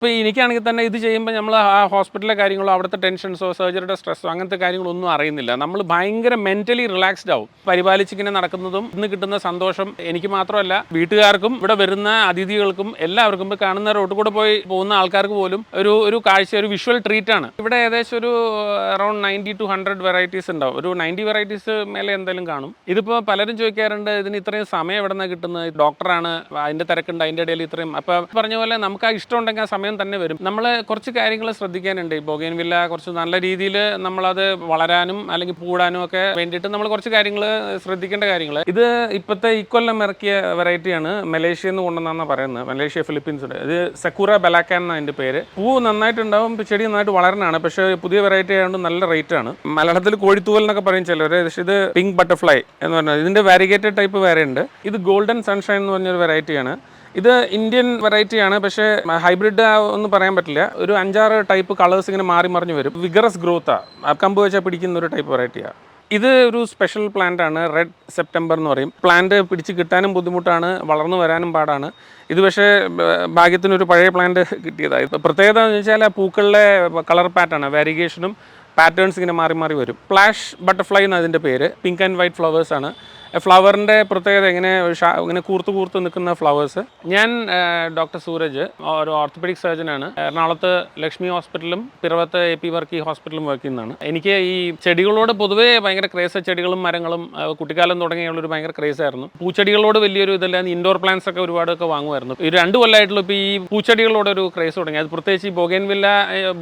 ഇപ്പോൾ എനിക്കാണെങ്കിൽ തന്നെ ഇത് ചെയ്യുമ്പോൾ നമ്മൾ ആ ഹോസ്പിറ്റലിലെ കാര്യങ്ങളോ അവിടുത്തെ ടെൻഷൻസോ സർജറിയുടെ സ്ട്രെസ്സോ അങ്ങനത്തെ കാര്യങ്ങളൊന്നും അറിയുന്നില്ല. നമ്മൾ ഭയങ്കര മെന്റലി റിലാക്സ്ഡ് ആവും. പരിപാലിച്ചിങ്ങനെ നടക്കുന്നതും ഇന്ന് കിട്ടുന്ന സന്തോഷം എനിക്ക് മാത്രമല്ല വീട്ടുകാർക്കും ഇവിടെ വരുന്ന അതിഥികൾക്കും എല്ലാവർക്കും ഇപ്പോൾ കാണുന്ന റോഡ് കൂടെ പോയി പോകുന്ന ആൾക്കാർക്ക് പോലും ഒരു ഒരു കാഴ്ച ഒരു വിഷ്വൽ ട്രീറ്റ് ആണ്. ഇവിടെ ഏകദേശം ഒരു around ninety two hundred varieties ഉണ്ടാവും. ഒരു നയന്റി വെറൈറ്റീസ് മേലെ എന്തായാലും കാണും. ഇതിപ്പോൾ പലരും ചോദിക്കാറുണ്ട് ഇതിന് ഇത്രയും സമയം എവിടെ നിന്നാണ് കിട്ടുന്നത് ഡോക്ടറാണ് അതിന്റെ തിരക്കുണ്ട് അതിന്റെ ഇടയിൽ ഇത്രയും. അപ്പോൾ പറഞ്ഞ പോലെ നമുക്ക് ആ ഇഷ്ടമുണ്ടെങ്കിൽ ആ സമയം തന്നെ വരും. നമ്മൾ കുറച്ച് കാര്യങ്ങൾ ശ്രദ്ധിക്കാനുണ്ട്. ഈ ബോഗേൻ വില്ല കുറച്ച് നല്ല രീതിയിൽ നമ്മളത് വളരാനും അല്ലെങ്കിൽ പൂടാനും ഒക്കെ വേണ്ടിയിട്ട് നമ്മൾ കുറച്ച് കാര്യങ്ങൾ ശ്രദ്ധിക്കേണ്ട കാര്യങ്ങൾ ഇത് ഇപ്പോഴത്തെ ഇക്കൊല്ലം ഇറക്കിയ വെറൈറ്റിയാണ് മലേഷ്യ നിന്ന് കൊണ്ടുവന്നാണ് പറയുന്നത്. മലേഷ്യ ഫിലിപ്പീൻസിന്റെ ഇത് സെക്കൂറ ബലാക്കാൻ എന്നാണ് അതിന്റെ പേര്. പൂ നന്നായിട്ടുണ്ടാവും ചെടി നന്നായിട്ട് വളരണാണ് പക്ഷേ പുതിയ വെറൈറ്റി ആയതുകൊണ്ട് നല്ല റേറ്റ് ആണ്. മലയാളത്തിൽ കോഴിത്തൂവൽ എന്നൊക്കെ പറയും ചിലർ പക്ഷേ ഇത് പിങ്ക് ബട്ടർഫ്ലൈ എന്ന് പറഞ്ഞാൽ ഇതിന്റെ വാരിഗേറ്റഡ് ടൈപ്പ് വേറെ ഉണ്ട് ഇത് ഗോൾഡൻ സൺഷൈൻ എന്ന് പറഞ്ഞൊരു വെറൈറ്റിയാണ് ഇത് ഇന്ത്യൻ വെറൈറ്റിയാണ് പക്ഷേ ഹൈബ്രിഡ് എന്ന് പറയാൻ പറ്റില്ല. ഒരു അഞ്ചാറ് ടൈപ്പ് കളേഴ്സ് ഇങ്ങനെ മാറി മറിഞ്ഞ് വരും. വിഗറസ് ഗ്രോത്താണ് കമ്പ് വെച്ചാൽ പിടിക്കുന്ന ഒരു ടൈപ്പ് വെറൈറ്റിയാണ് ഇത് ഒരു സ്പെഷ്യൽ പ്ലാന്റ് ആണ് റെഡ് സെപ്റ്റംബർ എന്ന് പറയും. പ്ലാന്റ് പിടിച്ച് കിട്ടാനും ബുദ്ധിമുട്ടാണ് വളർന്നു വരാനും പാടാണ്. ഇത് പക്ഷേ ഭാഗ്യത്തിനൊരു പഴയ പ്ലാന്റ് കിട്ടിയതായി പ്രത്യേകത എന്ന് വെച്ചാൽ ആ പൂക്കളിലെ കളർ പാറ്റേൺ വാരിഗേഷനും പാറ്റേൺസ് ഇങ്ങനെ മാറി മാറി വരും. ഫ്ലാഷ് ബട്ടർഫ്ലൈ എന്നതിന്റെ പേര്. പിങ്ക് ആൻഡ് വൈറ്റ് ഫ്ലവേഴ്സ് ആണ്. ഫ്ലവറിന്റെ പ്രത്യേകത ഇങ്ങനെ ഇങ്ങനെ കൂർത്ത് കൂർത്ത് നിൽക്കുന്ന ഫ്ലവേഴ്സ്. ഞാൻ ഡോക്ടർ സൂരജ് ഒരു ഓർത്തോപെഡിക് സർജനാണ് എറണാകുളത്ത് ലക്ഷ്മി ഹോസ്പിറ്റലും പിറവത്ത് എ പി വർക്കി ഹോസ്പിറ്റലും വർക്ക് ചെയ്യുന്നതാണ്. എനിക്ക് ഈ ചെടികളോട് പൊതുവേ ഭയങ്കര ക്രേസ് ചെടികളും മരങ്ങളും കുട്ടിക്കാലം തുടങ്ങിയുള്ള ഒരു ഭയങ്കര ക്രേസ് ആയിരുന്നു. പൂച്ചെടികളോട് വലിയൊരു ഇതല്ലാതെ ഇൻഡോർ പ്ലാന്റ്സ് ഒക്കെ ഒരുപാടൊക്കെ വാങ്ങുമായിരുന്നു. ഈ രണ്ട് കൊല്ലമായിട്ടുള്ള ഇപ്പോൾ ഈ പൂച്ചെടികളോട് ഒരു ക്രേസ് തുടങ്ങി. അത് പ്രത്യേകിച്ച് ഈ ബൊഗേൻവില്ല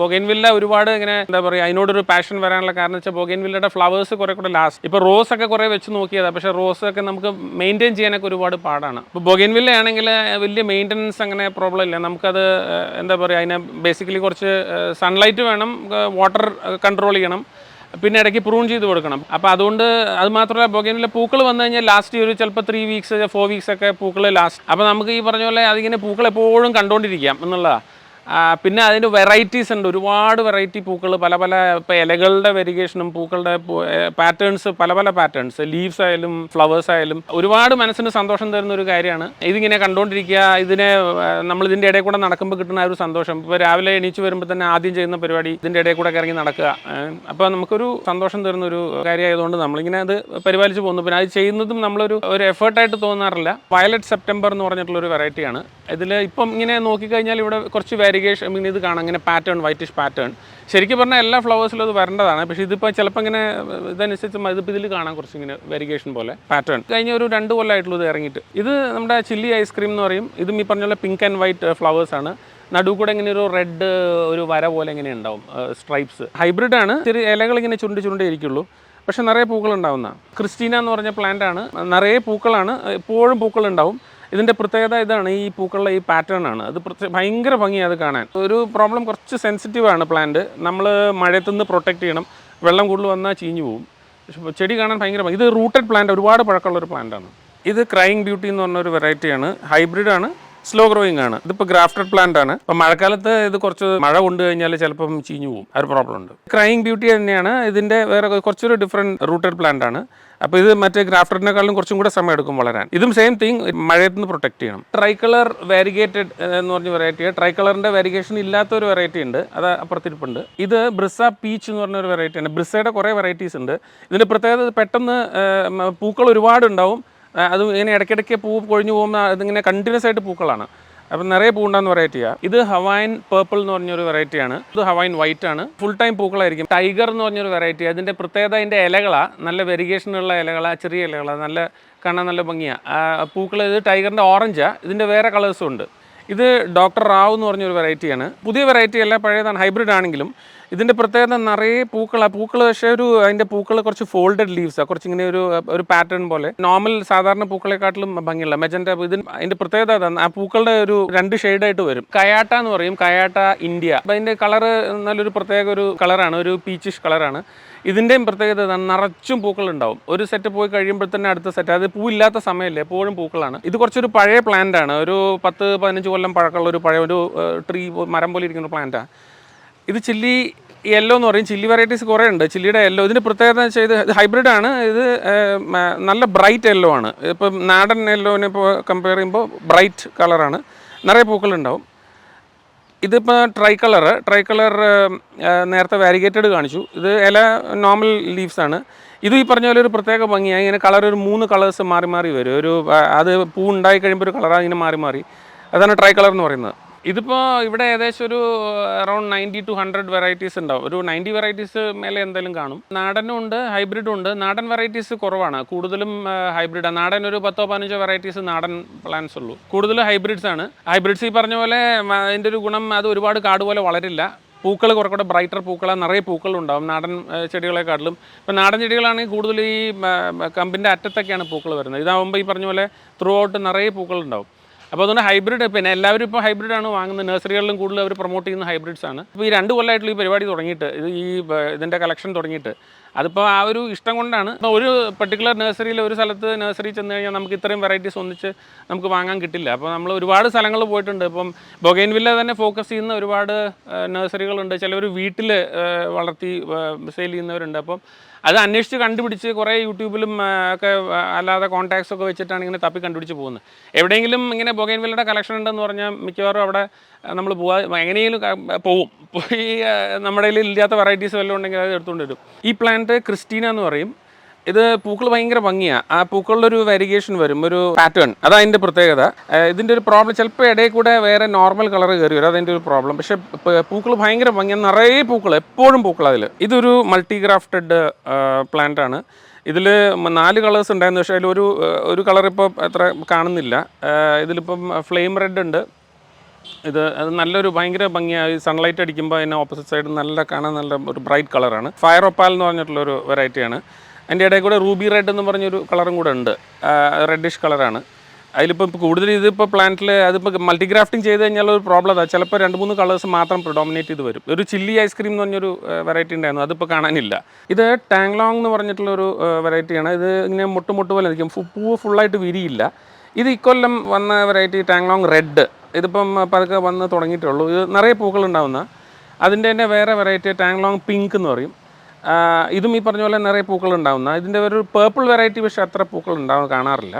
ബൊഗേൻവില്ല ഒരുപാട് ഇങ്ങനെ എന്താ പറയുക അതിനോടൊരു പാഷൻ വരാനുള്ള കാരണം വെച്ചാൽ ബൊഗേൻവില്ലയുടെ ഫ്ലവേഴ്സ് കുറെ കൂടെ ലാസ്റ്റ് ഇപ്പോൾ റോസ് ഒക്കെ കുറേ വെച്ച് നോക്കിയതാണ് പക്ഷേ റോസ് ഒക്കെ നമുക്ക് മെയിന്റെയിൻ ചെയ്യാനൊക്കെ ഒരുപാട് പാടാണ്. ഇപ്പോൾ ബൊഗിൻവില്ല ആണെങ്കിൽ വലിയ മെയിന്റനൻസ് അങ്ങനെ പ്രോബ്ലം ഇല്ല. നമുക്കത് എന്താ പറയുക അതിനെ ബേസിക്കലി കുറച്ച് സൺലൈറ്റ് വേണം വാട്ടർ കൺട്രോൾ ചെയ്യണം. പിന്നെ ഇടയ്ക്ക് പ്രൂൺ ചെയ്ത് കൊടുക്കണം. അപ്പോൾ അതുകൊണ്ട് അത് മാത്രമല്ല ബൊഗേനിലെ പൂക്കൾ വന്നു കഴിഞ്ഞാൽ ലാസ്റ്റ് ഒരു ചിലപ്പോൾ ത്രീ വീക്സ് ഫോർ വീക്സ് ഒക്കെ പൂക്കൾ ലാസ്റ്റ് അപ്പോൾ നമുക്ക് ഈ പറഞ്ഞ പോലെ അതിങ്ങനെ പൂക്കൾ എപ്പോഴും കണ്ടുകൊണ്ടിരിക്കാം എന്നുള്ളതാണ് പിന്നെ അതിന്റെ വെറൈറ്റീസ് ഉണ്ട്. ഒരുപാട് വെറൈറ്റി പൂക്കൾ പല പല ഇപ്പോൾ ഇലകളുടെ വെരിഗേഷനും പൂക്കളുടെ പാറ്റേൺസ് പല പല പാറ്റേൺസ് ലീവ്സ് ആയാലും ഫ്ലവേഴ്സ് ആയാലും ഒരുപാട് മനസ്സിന് സന്തോഷം തരുന്ന ഒരു കാര്യമാണ്. ഇതിങ്ങനെ കണ്ടുകൊണ്ടിരിക്കുക ഇതിനെ നമ്മൾ ഇതിന്റെ ഇടയിൽ കൂടെ നടക്കുമ്പോൾ കിട്ടുന്ന ഒരു സന്തോഷം. ഇപ്പോൾ രാവിലെ എണീച്ച് വരുമ്പോൾ തന്നെ ആദ്യം ചെയ്യുന്ന പരിപാടി ഇതിന്റെ ഇടയിൽ കൂടെ ഇറങ്ങി നടക്കുക. അപ്പോൾ നമുക്കൊരു സന്തോഷം തരുന്ന ഒരു കാര്യമായതുകൊണ്ട് നമ്മളിങ്ങനെ അത് പരിപാലിച്ച് പോകുന്നു. പിന്നെ അത് ചെയ്യുന്നതും നമ്മളൊരു ഒരു എഫേർട്ടായിട്ട് തോന്നാറില്ല. വയലറ്റ് സെപ്റ്റംബർ എന്ന് പറഞ്ഞിട്ടുള്ള ഒരു വെറൈറ്റിയാണ് ഇതിൽ ഇപ്പം ഇങ്ങനെ നോക്കിക്കഴിഞ്ഞാൽ ഇവിടെ കുറച്ച് വാരിഗേഷൻ പിന്നെ ഇത് കാണാം. അങ്ങനെ പാറ്റേൺ വൈറ്റിഷ് പാറ്റേൺ ശരിക്കും പറഞ്ഞാൽ എല്ലാ ഫ്ലവേഴ്സിലും അത് വരേണ്ടതാണ്. പക്ഷേ ഇതിപ്പോൾ ചിലപ്പോൾ ഇങ്ങനെ ഇതനുസരിച്ച് ഇതിപ്പോൾ ഇതിൽ കാണാം കുറച്ച് ഇങ്ങനെ വേരിഗേഷൻ പോലെ പാറ്റേൺ കഴിഞ്ഞ ഒരു രണ്ട് കൊല്ലമായിട്ടുള്ളത് ഇറങ്ങിയിട്ട്. ഇത് നമ്മുടെ ചില്ലി ഐസ്ക്രീം എന്ന് പറയും. ഇതും ഈ പറഞ്ഞ പോലെ പിങ്ക് ആൻഡ് വൈറ്റ് ഫ്ലവേഴ്സ് ആണ്. നടുവ് കൂടെ ഇങ്ങനെ ഒരു റെഡ് ഒരു വര പോലെ ഇങ്ങനെ ഉണ്ടാവും സ്ട്രൈപ്സ് ഹൈബ്രിഡ് ആണ്. ചെറിയ ഇലകൾ ഇങ്ങനെ ചുരുണ്ട് ചുരുണ്ടേ ഇരിക്കുള്ളൂ. പക്ഷെ നിറയെ പൂക്കൾ ഉണ്ടാവുന്ന ക്രിസ്റ്റീന എന്ന് പറഞ്ഞ പ്ലാന്റ് ആണ്. നിറയെ പൂക്കളാണ്. എപ്പോഴും പൂക്കൾ ഉണ്ടാവും. ഇതിന്റെ പ്രത്യേകത ഇതാണ് ഈ പൂക്കളുടെ ഈ പാറ്റേൺ ആണ്. അത് ഭയങ്കര ഭംഗിയാണ് അത് കാണാൻ. ഒരു പ്രോബ്ലം കുറച്ച് സെൻസിറ്റീവാണ് പ്ലാന്റ് നമ്മൾ മഴയത്തുനിന്ന് പ്രൊട്ടക്റ്റ് ചെയ്യണം. വെള്ളം കൂടുതൽ വന്നാൽ ചീഞ്ഞു പോകും ചെടി കാണാൻ ഭയങ്കര ഭംഗി. ഇത് റൂട്ടഡ് പ്ലാന്റ് ഒരുപാട് പഴക്കമുള്ള ഒരു പ്ലാന്റാണ് ഇത് ക്രൈങ് ബ്യൂട്ടി എന്ന് പറഞ്ഞ ഒരു വെറൈറ്റിയാണ് ഹൈബ്രിഡാണ് സ്ലോ ഗ്രോയിങ് ആണ്. ഇതിപ്പോൾ ഗ്രാഫ്റ്റഡ് പ്ലാന്റ് ആണ്. അപ്പോൾ മഴക്കാലത്ത് ഇത് കുറച്ച് മഴ കൊണ്ടു കഴിഞ്ഞാൽ ചിലപ്പം ചീഞ്ഞു പോകും. ആ ഒരു പ്രോബ്ലം ഉണ്ട്. ക്രൈയിങ് ബ്യൂട്ടി തന്നെയാണ്. ഇതിന്റെ വേറെ കുറച്ചൊരു ഡിഫറെന്റ് റൂട്ടഡ് പ്ലാന്റ് ആണ്. അപ്പോൾ ഇത് മറ്റേ ഗ്രാഫ്റ്റഡിനെക്കാളും കുറച്ചും കൂടെ സമയം എടുക്കും വളരാൻ. ഇതും സെയിം തിങ് മഴയത്ത് നിന്ന് പ്രൊട്ടക്ട് ചെയ്യണം. ട്രൈ കളർ വാരിഗേറ്റഡ് എന്ന് പറഞ്ഞ വെറൈറ്റി ട്രൈ കളറിന്റെ വാരിഗേഷൻ ഇല്ലാത്ത ഒരു വെറൈറ്റി ഉണ്ട്. അത് അപ്പുറത്തിരിപ്പുണ്ട്. ഇത് ബ്രിസ പീച്ച് എന്ന് പറഞ്ഞ ഒരു വെറൈറ്റിയാണ് ബ്രിസയുടെ കുറേ വെറൈറ്റീസ് ഉണ്ട്. ഇതിന്റെ പ്രത്യേകത പെട്ടെന്ന് പൂക്കൾ ഒരുപാട് ഉണ്ടാവും അത് ഇങ്ങനെ ഇടയ്ക്കിടയ്ക്ക് പൂ കൊഴിഞ്ഞു പോകുമ്പോൾ അതിങ്ങനെ കണ്ടിന്യൂസ് ആയിട്ട് പൂക്കളാണ്. അപ്പം നിറയെ പൂണ്ടാന്ന് വെറൈറ്റിയാണ് ഇത് ഹവായിൻ പേർപ്പിൾ എന്ന് പറഞ്ഞൊരു വെറൈറ്റിയാണ് ഇത് ഹവായിൻ വൈറ്റ് ആണ്. ഫുൾ ടൈം പൂക്കളായിരിക്കും. ടൈഗർ എന്ന് പറഞ്ഞൊരു വെറൈറ്റി അതിന്റെ പ്രത്യേകത അതിന്റെ ഇലകളാണ് നല്ല വെരിഗേഷനുള്ള ഇലകളാണ് ചെറിയ ഇലകളാണ് നല്ല കാണാൻ നല്ല ഭംഗിയാണ് പൂക്കൾ ഇത് ടൈഗറിന്റെ ഓറഞ്ചാണ് ഇതിന്റെ വേറെ കളേഴ്സും ഉണ്ട്. ഇത് ഡോക്ടർ റാവു എന്ന് പറഞ്ഞൊരു വെറൈറ്റിയാണ്. പുതിയ വെറൈറ്റി അല്ല പഴയതാണ് ഹൈബ്രിഡ് ആണെങ്കിലും. ഇതിന്റെ പ്രത്യേകത നിറയെ പൂക്കളാണ് പൂക്കൾ പക്ഷേ ഒരു അതിന്റെ പൂക്കൾ കുറച്ച് ഫോൾഡഡ് ലീവ്സാണ് കുറച്ച് ഇങ്ങനെ ഒരു ഒരു പാറ്റേൺ പോലെ. നോർമൽ സാധാരണ പൂക്കളെക്കാട്ടിലും ഭംഗിയുള്ള മെജന്റെ ഇതിന് അതിന്റെ പ്രത്യേകത അതാണ്. ആ പൂക്കളുടെ ഒരു രണ്ട് ഷെയ്ഡായിട്ട് വരും. കയാട്ട എന്ന് പറയും. കയാട്ട ഇന്ത്യ. അപ്പം അതിന്റെ കളറ് നല്ലൊരു പ്രത്യേക ഒരു കളറാണ്. ഒരു പീച്ചിഷ് കളറാണ്. ഇതിന്റെയും പ്രത്യേകത ഇതാണ് നിറച്ചും പൂക്കൾ ഉണ്ടാവും ഒരു സെറ്റ് പോയി കഴിയുമ്പോൾ തന്നെ അടുത്ത സെറ്റ് അത് പൂവില്ലാത്ത സമയമല്ലേ എപ്പോഴും പൂക്കളാണ്. ഇത് കുറച്ചൊരു പഴയ പ്ലാന്റ് ആണ്. ഒരു പത്ത് പതിനഞ്ച് കൊല്ലം പഴക്കമുള്ള ഒരു പഴയ ഒരു ട്രീ മരം പോലെ ഇരിക്കുന്ന പ്ലാന്റാണ് ഇത് ചില്ലി യെല്ലോ എന്ന് പറയും. ചില്ലി വെറൈറ്റീസ് കുറേ ഉണ്ട്. ചില്ലിയുടെ യെല്ലോ ഇതിന്റെ പ്രത്യേകത വെച്ചാൽ ഇത് ഹൈബ്രിഡ് ആണ്. ഇത് നല്ല ബ്രൈറ്റ് യെല്ലോ ആണ്. ഇപ്പം നാടൻ യെല്ലോനെ ഇപ്പോൾ കമ്പയർ ചെയ്യുമ്പോൾ ബ്രൈറ്റ് കളറാണ് നിറയെ പൂക്കളുണ്ടാവും. ഇതിപ്പോൾ ട്രൈ കളർ ട്രൈ കളർ നേരത്തെ വാരിഗേറ്റഡ് കാണിച്ചു. ഇത് ഇല നോർമൽ ലീവ്സ് ആണ്. ഇത് ഈ പറഞ്ഞ പോലെ ഒരു പ്രത്യേക ഭംഗിയാണ് ഇങ്ങനെ കളർ ഒരു മൂന്ന് കളേഴ്സ് മാറി മാറി വരും. ഒരു അത് പൂ ഉണ്ടായി കഴിയുമ്പോൾ ഒരു കളറാണ് ഇങ്ങനെ മാറി മാറി. അതാണ് ട്രൈ കളർ എന്ന് പറയുന്നത്. ഇതിപ്പോൾ ഇവിടെ ഏകദേശം ഒരു around ninety two hundred varieties ഉണ്ടാവും. ഒരു നയന്റി വെറൈറ്റീസ് മേലെ എന്തെങ്കിലും കാണും. നാടനും ഉണ്ട് ഹൈബ്രിഡും ഉണ്ട്. നാടൻ വെറൈറ്റീസ് കുറവാണ്. കൂടുതലും ഹൈബ്രിഡാണ് നാടൻ ഒരു പത്തോ പതിനഞ്ചോ വെറൈറ്റീസ് നാടൻ പ്ലാന്റ്സ് ഉള്ളൂ. കൂടുതലും ഹൈബ്രിഡ്സ് ആണ്. ഹൈബ്രിഡ്സ് ഈ പറഞ്ഞ പോലെ അതിന്റെ ഒരു ഗുണം അത് ഒരുപാട് കാട് പോലെ വളരില്ല. പൂക്കൾ കുറേ കൂടെ ബ്രൈറ്റർ പൂക്കൾ നിറയെ പൂക്കളുണ്ടാവും നാടൻ ചെടികളെക്കാട്ടിലും. ഇപ്പം നാടൻ ചെടികളാണെങ്കിൽ കൂടുതൽ ഈ കമ്പിന്റെ അറ്റത്തൊക്കെയാണ് പൂക്കൾ വരുന്നത്. ഇതാവുമ്പോൾ ഈ പറഞ്ഞ പോലെ ത്രൂ ഔട്ട് നിറയെ പൂക്കളുണ്ടാവും. അപ്പോൾ അതുകൊണ്ട് ഹൈബ്രിഡ് പിന്നെ എല്ലാവരും ഇപ്പോൾ ഹൈബ്രിഡ് ആണ് വാങ്ങുന്നത്. നഴ്സറികളിലും കൂടുതൽ അവർ പ്രൊമോട്ട് ചെയ്യുന്ന ഹൈബ്രിഡ്സ് ആണ്. അപ്പോൾ ഈ രണ്ട് കൊല്ലമായിട്ടുള്ള ഈ പരിപാടി തുടങ്ങിയിട്ട് ഇത് ഈ ഇതിന്റെ കളക്ഷൻ തുടങ്ങിയിട്ട് അതിപ്പോൾ ആ ഒരു ഇഷ്ടം കൊണ്ടാണ്. ഇപ്പോൾ ഒരു പെർട്ടിക്കുലർ നഴ്സറിയിൽ ഒരു സ്ഥലത്ത് നഴ്സറി ചെന്ന് കഴിഞ്ഞാൽ നമുക്ക് ഇത്രയും വെറൈറ്റീസ് ഒന്നിച്ച് നമുക്ക് വാങ്ങാൻ കിട്ടില്ല. അപ്പോൾ നമ്മൾ ഒരുപാട് സ്ഥലങ്ങൾ പോയിട്ടുണ്ട്. ഇപ്പം ബൊഗൈൻവില്ല തന്നെ ഫോക്കസ് ചെയ്യുന്ന ഒരുപാട് നഴ്സറികളുണ്ട് ചിലവർ വീട്ടിൽ വളർത്തി സെയിൽ ചെയ്യുന്നവരുണ്ട്. അപ്പം അത് അന്വേഷിച്ച് കണ്ടുപിടിച്ച് കുറേ യൂട്യൂബിലും ഒക്കെ അല്ലാതെ കോൺടാക്ട്സ് ഒക്കെ വെച്ചിട്ടാണ് ഇങ്ങനെ തപ്പി കണ്ടുപിടിച്ച് പോകുന്നത്. എവിടെയെങ്കിലും ഇങ്ങനെ ബൊഗൈൻവില്ലയുടെ കളക്ഷൻ ഉണ്ടെന്ന് പറഞ്ഞാൽ മിക്കവാറും അവിടെ നമ്മൾ പോവാ എങ്ങനെയെങ്കിലും പോവും. പോയി നമ്മുടെ കയ്യിൽ ഇല്ലാത്ത വെറൈറ്റീസ് വല്ലതും ഉണ്ടെങ്കിൽ അത് എടുത്തുകൊണ്ട് വരും. ഈ പ്ലാന്റ് ക്രിസ്റ്റീന എന്ന് പറയും. ഇത് പൂക്കൾ ഭയങ്കര ഭംഗിയാണ് ആ പൂക്കളുടെ ഒരു വേരിയേഷൻ വരും ഒരു പാറ്റേൺ അതാ അതിന്റെ പ്രത്യേകത. ഇതിന്റെ ഒരു പ്രോബ്ലം ചിലപ്പോൾ ഇടയിൽ കൂടെ വേറെ നോർമൽ കളർ കയറി വരും. അതതിന്റെ ഒരു പ്രോബ്ലം പക്ഷേ പൂക്കൾ ഭയങ്കര ഭംഗിയാണ് നിറയെ പൂക്കൾ എപ്പോഴും പൂക്കൾ അതിൽ ഇതൊരു മൾട്ടി ഗ്രാഫ്റ്റഡ് പ്ലാന്റ് ആണ്. ഇതിൽ നാല് കളേഴ്സ് ഉണ്ടായിരുന്നു. പക്ഷേ അതിലൊരു ഒരു കളർ ഇപ്പോൾ അത്ര കാണുന്നില്ല. ഇതിലിപ്പം ഫ്ലെയിം റെഡ് ഉണ്ട്. ഇത് അത് നല്ലൊരു ഭയങ്കര ഭംഗിയായി സൺലൈറ്റ് അടിക്കുമ്പോൾ അതിന് ഓപ്പോസിറ്റ് സൈഡ് നല്ല കാണാൻ നല്ല ഒരു ബ്രൈറ്റ് കളറാണ് ഫയർ ഒപ്പാൽ എന്ന് പറഞ്ഞിട്ടുള്ളൊരു വെറൈറ്റിയാണ് അതിന്റെ ഇടയിൽ കൂടെ റൂബി റെഡ് എന്ന് പറഞ്ഞൊരു കളറും കൂടെ ഉണ്ട്. റെഡിഷ് കളറാണ് അതിലിപ്പോൾ കൂടുതൽ ഇതിപ്പോൾ പ്ലാന്റിൽ അതിപ്പോൾ മൾട്ടിഗ്രാഫ്റ്റിംഗ് ചെയ്ത് കഴിഞ്ഞാൽ ഒരു പ്രോബ്ലം അതാണ് ചിലപ്പോൾ രണ്ട് മൂന്ന് കളേഴ്സ് മാത്രം പ്രൊഡോമിനേറ്റ് ചെയ്ത് വരും. ഒരു ചില്ലി ഐസ്ക്രീം എന്ന് പറഞ്ഞൊരു വെറൈറ്റി ഉണ്ടായിരുന്നു. അതിപ്പോൾ കാണാനില്ല. ഇത് ടാങ്ലോങ് എന്ന് പറഞ്ഞിട്ടുള്ളൊരു വെറൈറ്റിയാണ് ഇത് ഇങ്ങനെ മുട്ട് മുട്ട് പോലെ നിൽക്കും. പൂവ് ഫുള്ളായിട്ട് വിരിയില്ല. ഇത് ഇക്കൊല്ലം വന്ന വെറൈറ്റി ടാങ്ലോങ് റെഡ് ഇതിപ്പം പതുക്കെ വന്ന് തുടങ്ങിയിട്ടുള്ളൂ. ഇത് നിറയെ പൂക്കളുണ്ടാവുന്ന അതിന്റെ തന്നെ വേറെ വെറൈറ്റി ടാങ്ലോങ് പിങ്ക് എന്ന് പറയും. ഇതും ഈ പറഞ്ഞ പോലെ നിറയെ പൂക്കൾ ഉണ്ടാവുന്ന ഇതിന്റെ ഒരു പേർപ്പിൾ വെറൈറ്റി പക്ഷേ അത്ര പൂക്കൾ ഉണ്ടാവുന്ന കാണാറില്ല.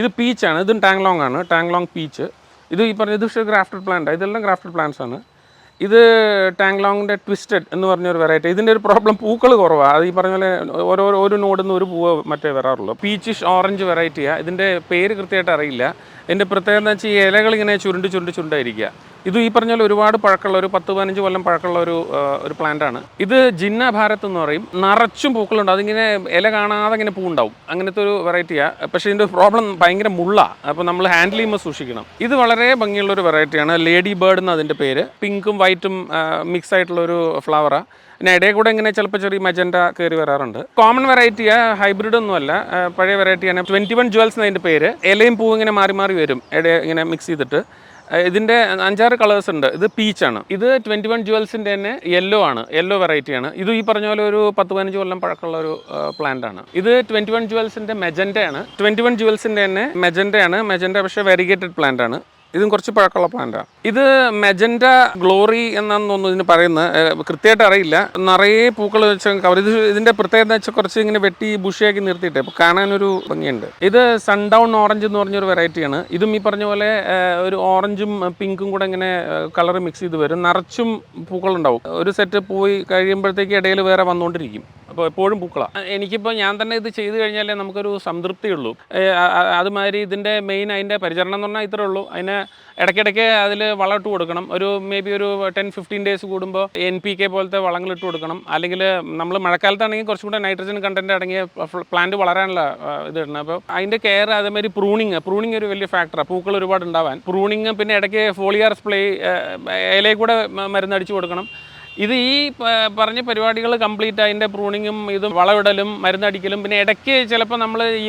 ഇത് പീച്ചാണ് ഇതും ടാങ്ലോങ് ആണ് ടാങ്ലോങ് പീച്ച് ഇത് ഈ പറഞ്ഞ ഇത് പക്ഷേ ഗ്രാഫ്റ്റഡ് പ്ലാന്റ് ഇതെല്ലാം ഗ്രാഫ്റ്റഡ് പ്ലാന്റ്സ് ആണ്. ഇത് ടാങ്ലോങ്ങിന്റെ ട്വിസ്റ്റഡ് എന്ന് പറഞ്ഞൊരു വെറൈറ്റി ഇതിന്റെ ഒരു പ്രോബ്ലം പൂക്കൾ കുറവാണ് അത് ഈ പറഞ്ഞ പോലെ ഓരോ ഒരു നോഡിൽ നിന്ന് ഒരു പൂവ് മറ്റേ വരാറുള്ളൂ. പീച്ചിഷ് ഓറഞ്ച് വെറൈറ്റിയാണ് ഇതിന്റെ പേര് കൃത്യമായിട്ട് അറിയില്ല. ഇതിന്റെ പ്രത്യേകത എന്ന് വെച്ചാൽ ഈ ഇലകൾ ഇങ്ങനെ ചുരുണ്ട് ചുരുണ്ട് ചുരുണ്ടായിരിക്കുക. ഇത് ഈ പറഞ്ഞ പോലെ ഒരുപാട് പഴക്കമുള്ള ഒരു പത്ത് പതിനഞ്ച് കൊല്ലം പഴക്കമുള്ള ഒരു ഒരു പ്ലാന്റ് ആണ്. ഇത് ജിന്ന ഭാരത് എന്ന് പറയും. നിറച്ചും പൂക്കളുണ്ട്. അതിങ്ങനെ ഇല കാണാതെ ഇങ്ങനെ പൂ ഉണ്ടാവും അങ്ങനത്തെ ഒരു വെറൈറ്റിയാണ് പക്ഷേ ഇതിന്റെ പ്രോബ്ലം ഭയങ്കര മുള്ള. അപ്പോൾ നമ്മൾ ഹാൻഡിൽ ചെയ്യുമ്പോൾ സൂക്ഷിക്കണം. ഇത് വളരെ ഭംഗിയുള്ള ഒരു വെറൈറ്റിയാണ് ലേഡി ബേർഡ് എന്ന് അതിന്റെ പേര്. പിങ്കും വൈറ്റും മിക്സ് ആയിട്ടുള്ള ഒരു ഫ്ലവറാണ് പിന്നെ ഇടയിൽ കൂടെ ഇങ്ങനെ ചിലപ്പോൾ ചെറിയ മജൻഡ കയറി വരാറുണ്ട്. കോമൺ വെറൈറ്റിയാ ഹൈബ്രിഡ് ഒന്നുമല്ല പഴയ വെറൈറ്റിയാണ് ട്വന്റി വൺ ജുവൽസ് എന്നതിന്റെ പേര്. ഇലയും പൂവും ഇങ്ങനെ മാറി മാറി വരും. ഇടയിൽ ഇങ്ങനെ മിക്സ് ചെയ്തിട്ട്. ഇതിന്റെ അഞ്ചാറ് കളേഴ്സ് ഉണ്ട്. ഇത് പീച്ചാണ് ഇത് ട്വന്റി വൺ ജുവൽസിന്റെ തന്നെ യെല്ലോ ആണ്. യെല്ലോ വെറൈറ്റിയാണ് ഇത് ഈ പറഞ്ഞ പോലെ ഒരു പത്ത് പതിനഞ്ച് കൊല്ലം പഴക്കമുള്ള ഒരു പ്ലാന്റ് ആണ്. ഇത് ട്വന്റി വൺ ജുവൽസിന്റെ ആണ്. ട്വന്റി വൺ ജുവൽസിന്റെ തന്നെ മെജൻഡയാണ് മെജൻഡ പക്ഷേ വെരിഗേറ്റഡ് പ്ലാന്റ് ആണ്. ഇതും കുറച്ച് പഴക്കമുള്ള പ്ലാന്റാണ് ഇത് മെജൻഡ ഗ്ലോറി എന്നാണ് തോന്നുന്നു ഇതിന് പറയുന്നത്. കൃത്യമായിട്ട് അറിയില്ല. നിറയെ പൂക്കൾ വെച്ച കവർ ഇത് ഇതിന്റെ പ്രത്യേകത വെച്ചാൽ കുറച്ച് ഇങ്ങനെ വെട്ടി ബുഷിയാക്കി നിർത്തിയിട്ട്. അപ്പോൾ കാണാനൊരു ഭംഗിയുണ്ട്. ഇത് സൺഡൗൺ ഓറഞ്ച് എന്ന് പറഞ്ഞൊരു വെറൈറ്റിയാണ് ഇതും ഈ പറഞ്ഞ പോലെ ഒരു ഓറഞ്ചും പിങ്കും കൂടെ ഇങ്ങനെ കളർ മിക്സ് ചെയ്ത് വരും. നിറച്ചും പൂക്കളുണ്ടാവും. ഒരു സെറ്റ് പോയി കഴിയുമ്പോഴത്തേക്ക് ഇടയിൽ വേറെ വന്നുകൊണ്ടിരിക്കും അപ്പോൾ എപ്പോഴും പൂക്കളാണ് എനിക്കിപ്പോൾ ഞാൻ തന്നെ ഇത് ചെയ്തു കഴിഞ്ഞാലേ നമുക്കൊരു സംതൃപ്തിയുള്ളൂ. അതുമാതിരി ഇതിന്റെ മെയിൻ അതിന്റെ പരിചരണം എന്ന് പറഞ്ഞാൽ ഇത്രേ ഉള്ളൂ അതിന് ഇടയ്ക്കിടയ്ക്ക് അതിൽ വളം ഇട്ട് കൊടുക്കണം. ഒരു മേ ബി ഒരു ടെൻ ഫിഫ്റ്റീൻ ഡേയ്സ് കൂടുമ്പോൾ എൻ പി കെ പോലത്തെ വളങ്ങൾ ഇട്ട് കൊടുക്കണം. അല്ലെങ്കിൽ നമ്മൾ മഴക്കാലത്താണെങ്കിൽ കുറച്ചും കൂടെ നൈട്രജൻ കണ്ടന്റ് അടങ്ങിയ പ്ലാന്റ് വളരാനുള്ള ഇത് ഇടണം. അപ്പോൾ അതിന്റെ കെയർ അതേമാതിരി പ്രൂണിങ് പ്രൂണിങ് ഒരു വലിയ ഫാക്ടറാണ് പൂക്കൾ ഒരുപാട് ഉണ്ടാവാൻ. പ്രൂണിങ് പിന്നെ ഇടയ്ക്ക് ഫോളിയാർ സ്പ്ലേ ഇലയിൽ കൂടെ മരുന്നടിച്ചു കൊടുക്കണം. ഇത് ഈ പറഞ്ഞ പരിപാടികൾ കംപ്ലീറ്റ് അതിന്റെ പ്രൂണിങ്ങും ഇതും വളമിടലും മരുന്നടിക്കലും പിന്നെ ഇടയ്ക്ക് ചിലപ്പോൾ നമ്മൾ ഈ